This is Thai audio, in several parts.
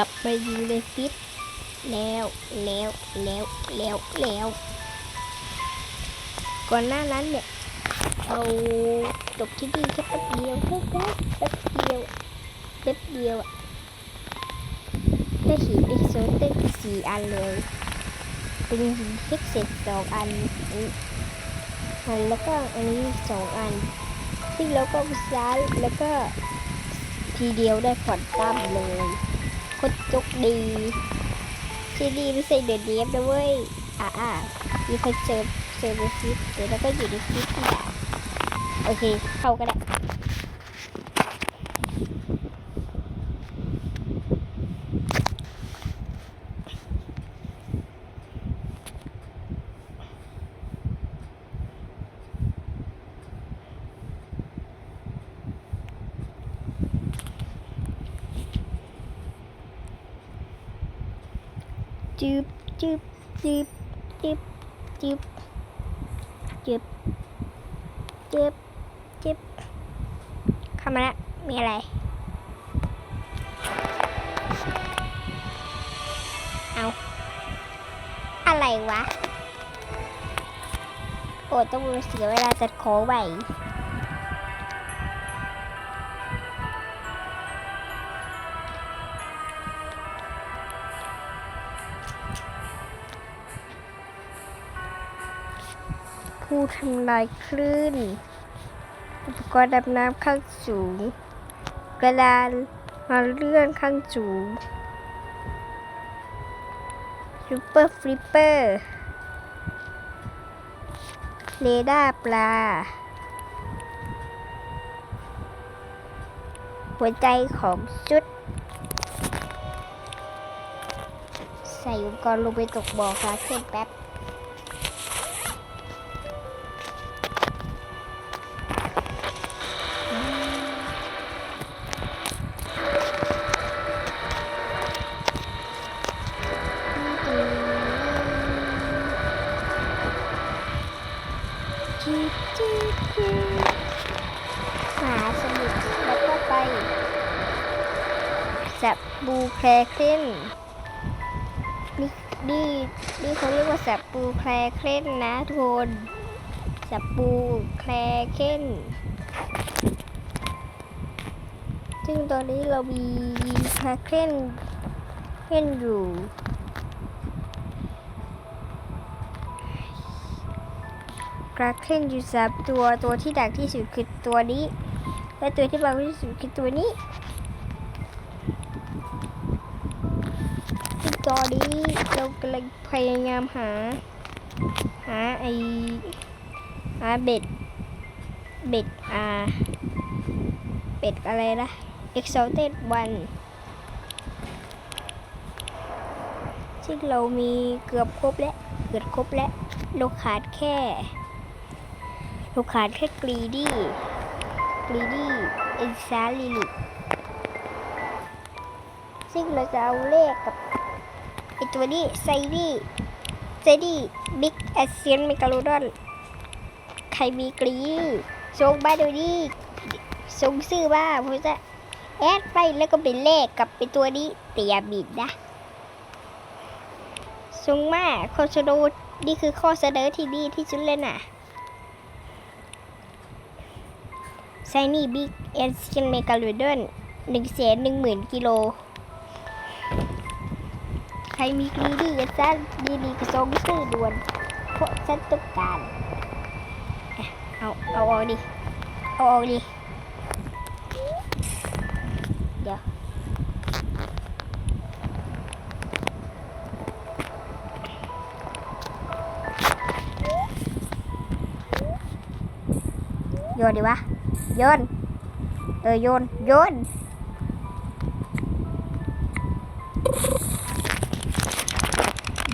ครับไปดูในฟิตแล้วแล้วแล้วแล้วแล้วก่อนหน้านั้นเนี่ยเอาจบที่นี่แค่แป๊บเดียวแค่แป๊บแป๊บเดียวแป๊บเดียวอะได้หีบได้โซนได้สี่อันเลยเป็นหินเทคเสร็จสองอันอันแล้วก็อันนี้สองอันซึ่งเราก็ซ้ายแล้วก็ทีเดียวได้ผ่อนตั้มเลย คตรจกดีที่นี่ไม่ใช่เดือดเดียบนะเว้ย อ่าอ่ามีคนเจอเสิร์ฟในฟิตเดี๋ยวเราก็อยู่ในฟิปนี่แหละโอเค เข้าก็ได้ จึบจึบจึบจึบจึบจึบจึบจึบเข้ามาแล้วมีอะไรเอาอะไรวะโอ้ต้องเสียเวลาจัดของไว้ ผู้ทำลายคลื่น อุปกรณ์ดำน้ำข้างสูง กระดานมาเลื่อนข้างสูงซูเปอร์ฟลิปเปอร์เรดาร์ปลา หัวใจของชุด ใส่อุปกรณ์ลงไปตกบ่อคาเคนแป๊บ จีจีหาสมุดแล้วก็ไปจับบูแคลเคลนนี่นี่นี่เขาเรียกว่าสับปูแคลเคลนนะทุกคนสับปูแคลเคลนซึ่งตอนนี้เรามีแคลเคลนเล่นอยู่ กระเคนอยู่สามตัวตัวที่ดักที่สุดคือตัวนี้ และตัวที่เบาที่สุดคือตัวนี้ซึ่งตอนนี้เรากำลังพยายามหา หาไอหาเบ็ด เบ็ดอ่าเบ็ดอะไรนะ exalted one ซึ่งเรามีเกือบครบแล้ว เกือบครบแล้ว เราขาดแค่ เราขาดแค่กรีดี้กรีดี้เอ็นซาลิลิซึ่งเราจะเอาเลขกับไอตัวนี้ไซดี้ไซดี้บิ๊กแอสเซียนเมกาโลดอนใครมีกรีส่งมาดูดิส่งซื้อมาผมจะแอดไปแล้วก็ไปเลขกับไอตัวนี้แต่อย่าบิดนะส่งมาโคชโดนี่คือข้อเสนอที่ดีที่สุดเลยนะ ไซนี่บิ๊กเอสเคนเมกาโลดอนหนึ่งแสนหนึ่งหมื่นกิโล ใครมีกรีดี้ก็ซันดีดีก็ส่งซื้อด่วนเพราะฉันต้องการเอาเอาออกดิ เอาออกดิ เดี๋ยวโยนดีวะ โยน เออโยน โยน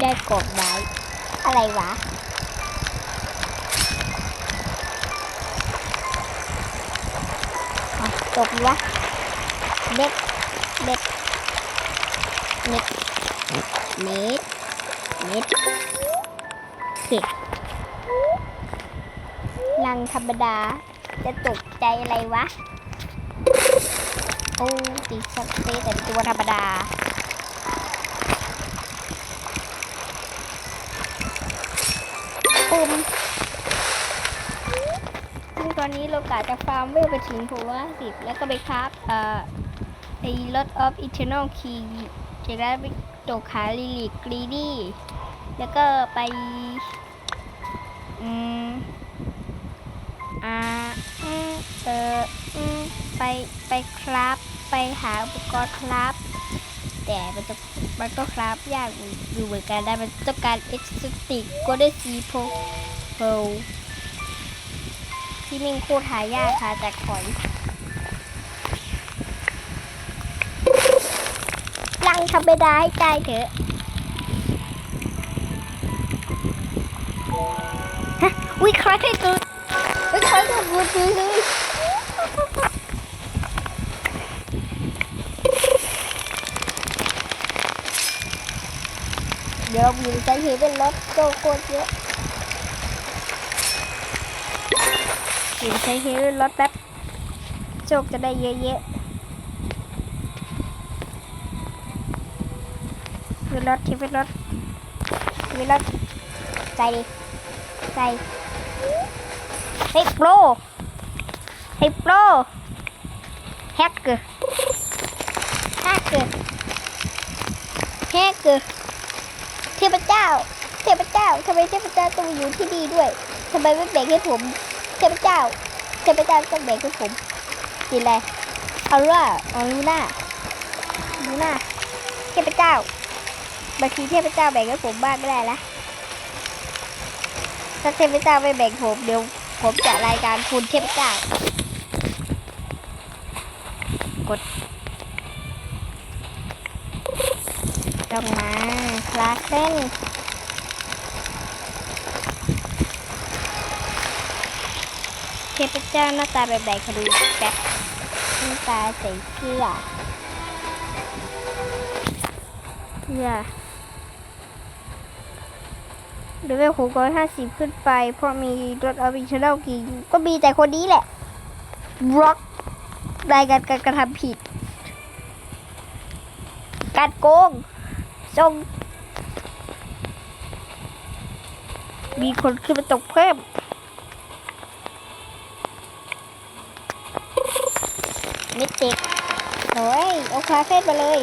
ได้กบไว้อะไรวะตกวะเม็ดเม็ดเม็ดเม็ดเม็ดโอเคลังธรรมดาจะตก ใจอะไรวะ โอ้ตีสักเตแต่ตัวธรรมดา ปุ่มซึ่งตอนนี้เรากะจะฟาร์มเวลไปถึงผมว่าสิบแล้วก็ไปคราฟเอ่อไอ้รถออฟอิเทอร์นอลคีจากนั้ไปตกขาลิลิกรีดี้ แล้วก็ไป อืม อ่า เอออไปไปคราฟไปหาอุปกรณ์คราฟแต่มันจะมันก็คราฟยากอยู่เหมือนกันนะมันต้องการเอ็กซ์ติกก็ได้ซีโพโพที่มิ่งโคตรหายากค่ะจากหอยลังทำไม่ได้ใจเถอะฮะอุ้ยคล้ายที่สุดอุ้ยคล้ายที่สุดเลย ดี๋ยววิวจะเห็นเป็นรถโกโคตรเยอะวิวใช้เฮดเป็นรถแป๊บโชคจะได้เยอะๆเป็นรถที่เป็นรถเป็นรถใจดีใจเฮ้ยโปรเฮ้ยโปรแฮกเกอร์แฮกเกอร์แฮกเกอร์ พเจ้า เทพเจ้าทำไมเทพเจ้าต้องอยู่ที่นี่ด้วยทำไมไม่แบ่งให้ผม เทพเจ้า เทพเจ้าต้องแบ่งให้ผมกินอะไรเอาล่ะเอาลูน่าลูน่าเทพเจ้าบางทีเทพเจ้าแบ่งให้ผมบ้างก็ได้ละถ้าเทพเจ้าไม่แบ่งผมเดี๋ยวผมจะรายการคุณเทพเจ้ากดต้องมา ลาสเส้นเทพเจ้าหน้าตาแบบไหนคะดูแป๊บหน้าตาใส่เสื้อเสื้อหรือว่าหกร้อยห้าสิบขึ้นไป เพราะมีรถออริจินัลกี่ก็มีแต่คนนี้แหละบล็อกรายการการกระทำผิด การโกงจง มีคนขึ้นมาตกเพิ่มมิติกโอ้ยเอาคาเฟ่ไปเลย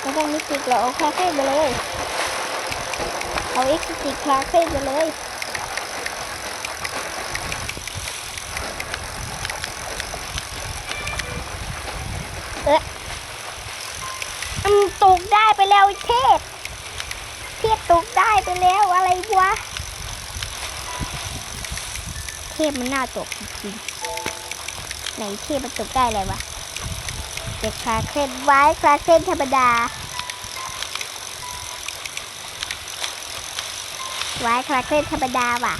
ไม่ต้องมิติกหรอกเอาคาเฟ่ไปเลย เอาเอ็กซ์ติกคาเฟ่ไปเลยเอ๊ะอืมตกได้ไปแล้วเทพ ตกได้ไปแล้วอะไรวะ เทพมันน่าตกจริงๆไหนเทพมันตกได้อะไรวะเด็กคลาเคลนไว้คลาเคลนธรรมดาไว้คลาเคลนธรรมดาว่ะ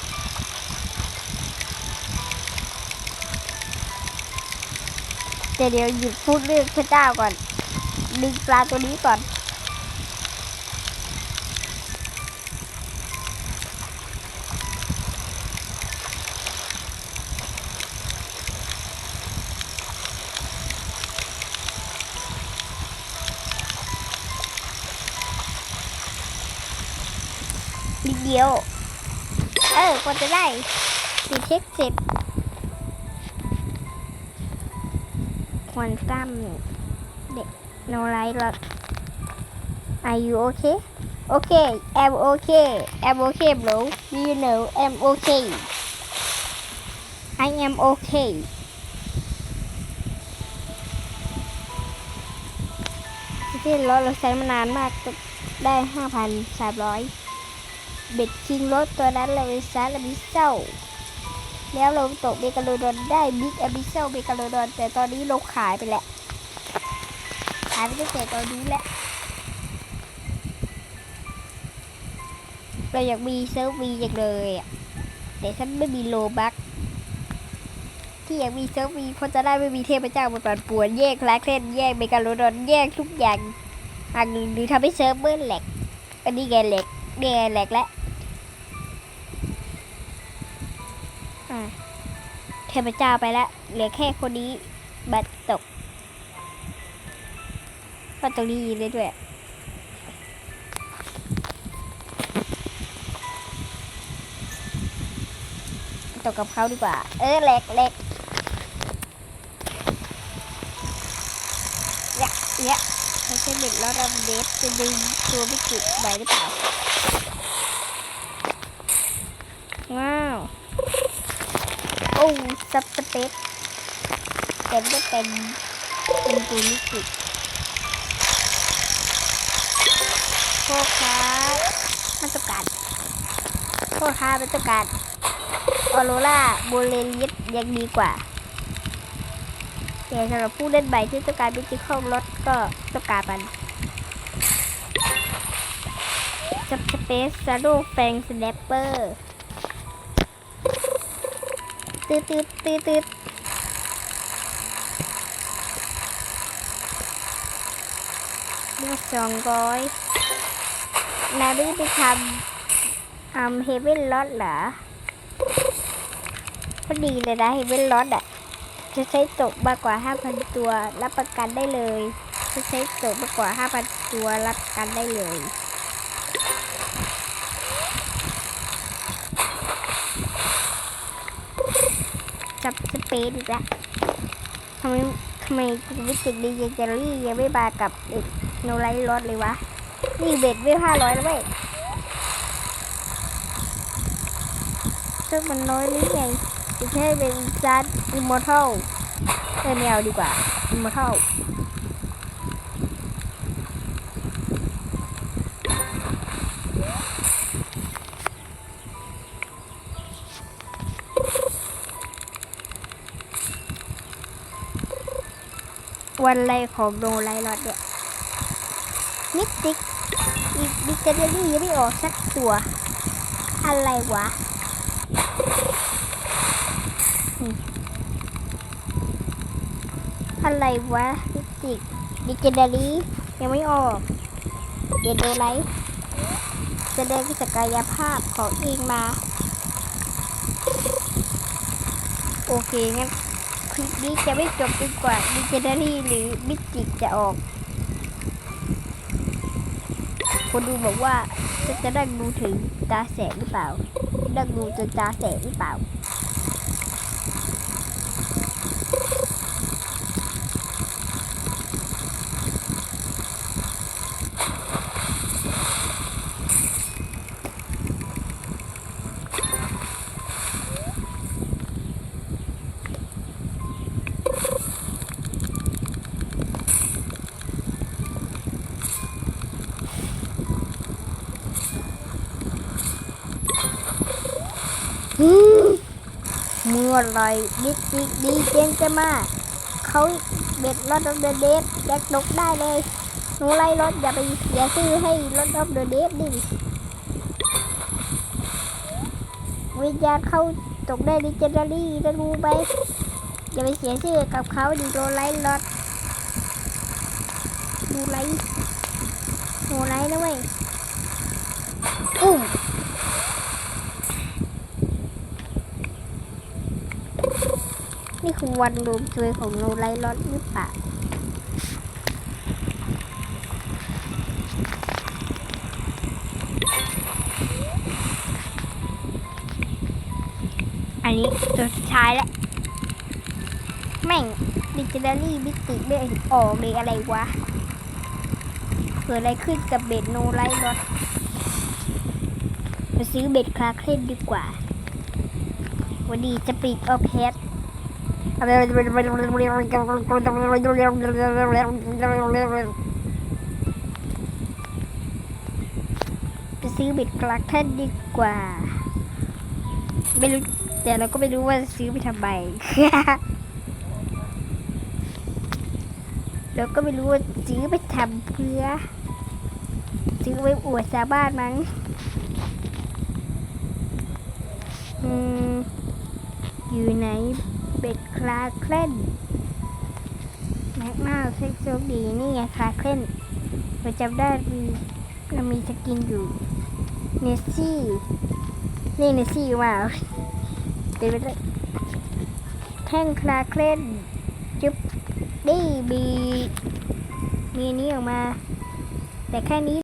เดี๋ยวเดี๋ยวหยุดพูดเรื่องพระเจ้าก่อนดึงปลาตัวนี้ก่อน กียว เออกว่าจะได้สีเช็คสิบควันตั้มเด็กโนไลท์ล็อก Are you okay? Okay, I'm okay. I'm okay, bro. You know, I'm okay. I am okay. Cái lỗi là xe nó nàn mà đây 5,300 เบ็ดคิงรถตัวนั้นเราใช้แล้วมิเซลแล้วเราตกเบกาโลดอนได้บิ๊กอบิเซลเบกาโลดอนแต่ตอนนี้เราขายไปแล้วขายไปตั้งแต่ตอนนี้แหละเราอยากมีเซิร์ฟวีอย่างเลยอะแต่ฉันไม่มีโลบักที่อยากมีเซิร์ฟวีเพราะจะได้ไม่มีเทพเจ้ามาปั่นป่วนแยกแลกเล่นแยกเมกาโลดอนแยกทุกอย่างอันหนึ่งหรือทำให้เซิร์ฟเวอร์แหลกอันนี้แกแหลกเนี่ยแหลกแล้ว เทพเจ้าไปแล้ว เหลือแค่คนนี้ บัตตกก็ตรงนี้ยินได้ด้วยตกกับเขาดีกว่า เออเล็กเล็กเนี่ยเนี่ยไม่ใช่เด็กแล้วเราเดฟจะดึงตัวไม่จุดไปหรือเปล่า อ้ซับสเปซแต่ไม่เป็นเป็นตัวลิขิตพ่อค้ามาตรการพ่อค้ามาตรการออโรราโบเลลิสยังดีกว่าแต่สำหรับผู้เล่นใหม่ที่ต้องการบิจิคอลรถก็ต้องการมันจับสเปซซาโดแฟงสแนปเปอร์ ตืดตืดตืดตืดเลือกสองร้อยนารีไปทำทำเฮเวนลอดเหรอพอดีเลยนะเฮเวนลอดอะ จะใช้ตกมากกว่า 5,000 ตัว รับประกันได้เลย จะใช้ตกมากกว่า 5,000 ตัว รับประกันได้เลย จับส เปซอีกแล้วทำไมทำไมวิจิตดีเจอรี่ยังไม่มากับเอกโนไลท์รถเลยวะ นี่เบ็ดเวลห้าร้อยแล้วเว้ยซึ่งมันน้อยนิดไงจะใช้เป็นจัดอิมมอร์ทัลเออไม่เอาดีกว่าอิมมอร์ทัล วันไรของโนไลรอดเนี่ยมิติกอีกดิเจเดอรี่ยังไม่ออกสักตัว อะไรวะอะไรวะฟิสิกดิเจเดอรี่ยังไม่ออกเดนโดไลท์แสดงศักยภาพของเองมา โอเคงั้น ลิปนี้จะไม่จบจนกว่ามิเจเนอรี่หรือมิจิกจะออก คนดูบอกว่าจะจะได้ดูถึงตาแสงหรือเปล่านั่งดูจนตาแสงหรือเปล่า อืม เมื่อไหรดิจิดีเจนจะมาเขาเบ็ดรถออฟเดอะเดฟแจ็คตกได้เลยหนูไล่รถอย่าไปอย่าซื้อให้รถออฟเดอะเดฟดิวิญญาณเขาตกได้ดิจิทัลี่จะรู้ไหมอย่าไปเสียชื่อกับเขาดิโดนไล่รถดูไล่ดูไล่นะเว้ยอุ้ม นี่คือวันรวมตัวของโนไลท์ลอดหรือเปล่าอันนี้ตัวสุดท้ายแล้ว แม่งดิจิทัลลี่บิติไม่ออกเลยอะไรวะ เกิดอะไรขึ้นกับเบ็ดโนไลท์ลอดไปซื้อเบ็ดคลาเคลนดีกว่า วันดีจะปิดออฟแฮท จะซื้อเบ็ดกลักท่นดีกว่า ไม่รู้แต่เราก็ไม่รู้ว่าซื้อไปทำไมเราก็ไม่รู้ว่าซื้อไปทำเพื่อ ซื้อไว้อวดชาวบ้านมั้งอืมอยู่ไหน เบ็ดคลาเคลนแม็กมาเซ็กโซดีนี่ไงคลาเคลนเราจำได้มีเรามีสกินอยู่เนสซี่นี่เนสซี่มาเดี๋ยวไปเลยแท่งคลาเคลนจุ๊บดีบีมีนี้ออกมา แต่แค่นี้